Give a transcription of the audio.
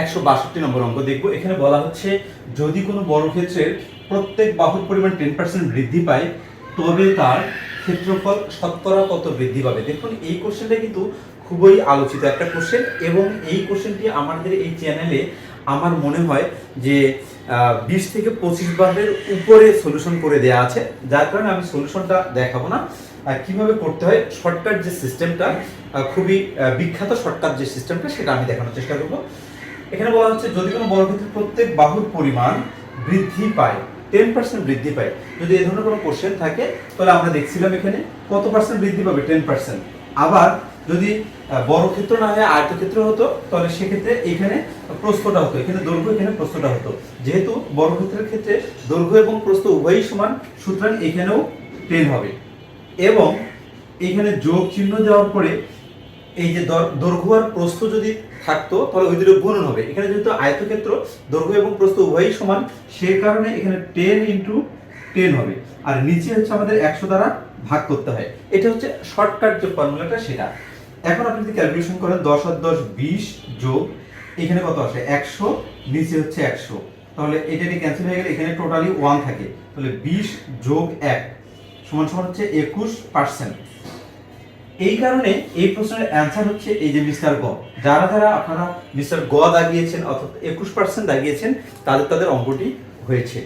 একশো বাষট্টি নম্বর অঙ্ক দেখব। এখানে বলা হচ্ছে, যদি কোনো বড় বর্গক্ষেত্রের প্রত্যেক বাহুর পরিমাণ টেন পার্সেন্ট বৃদ্ধি পায়, তবে তার ক্ষেত্রফল শতকরা কত বৃদ্ধি পাবে? দেখুন, এই কোশ্চেনটা কিন্তু খুবই আলোচিত একটা কোশ্চেন এবং এই কোশ্চেনটি আমাদের এই চ্যানেলে আমার মনে হয় যে বিশ থেকে পঁচিশ বারের উপরে সলিউশন করে দেওয়া আছে। যার কারণে আমি সলিউশনটা দেখাবো না। কীভাবে করতে হয় শর্টকাট যে সিস্টেমটা খুবই বিখ্যাত শর্টকাট যে সিস্টেমটা সেটা আমি দেখানোর চেষ্টা করব। এখানে বলা হচ্ছে যদি কোনো বর্গক্ষেত্রের প্রত্যেক বাহুর পরিমাণ বৃদ্ধি পায় টেন পার্সেন্ট বৃদ্ধি পায় যদি এই ধরনের কোনো কোশ্চেন থাকে তাহলে আমরা দেখছিলাম এখানে কত পার্সেন্ট বৃদ্ধি পাবে টেন পার্সেন্ট আবার যদি আহ, বর্গক্ষেত্র না হয় আয়তক্ষেত্র হতো তাহলে সেক্ষেত্রে এখানে প্রস্থটা হতো এখানে দৈর্ঘ্য এখানে প্রস্থটা হতো। যেহেতু বর্গক্ষেত্রের ক্ষেত্রে দৈর্ঘ্য এবং প্রস্থ উভয়ই সমান সুতরাং এখানেও টেন হবে। এবং এখানে যোগ চিহ্ন দেওয়ার পরে এই যে দর- দৈর্ঘ্য আর প্রস্থ যদি থাকতো, তাহলে ওই দুটো গুণন হবে। এখানে যেহেতু আয়তক্ষেত্র, দৈর্ঘ্য এবং প্রস্থ উভয়ই সমান, সে কারণে এখানে টেন ইন্টু টেন হবে। আর নিচে হচ্ছে আমাদের একশো দ্বারা ভাগ করতে হয়। এটা হচ্ছে শর্টকাট যে ফর্মুলাটা সেটা। এখন আপনি যদি ক্যালকুলেশন করেন, দশ আর দশ বিশ যোগ, এখানে কত আসে? একশো, নিচে হচ্ছে একশো। তাহলে এটা ক্যান্সেল হয়ে গেলে এখানে টোটালি ওয়ান থাকে। তাহলে বিশ যোগ এক, সমান সমান হচ্ছে একুশ পার্সেন্ট এই কারণে এই প্রশ্নের অ্যান্সার হচ্ছে এই যে মিস্টার গ। যারা যারা আপনারা মিস্টার গ দাগিয়েছেন অর্থাৎ একুশ পার্সেন্ট দাগিয়েছেন, তাদের তাদের অঙ্কটি হয়েছে।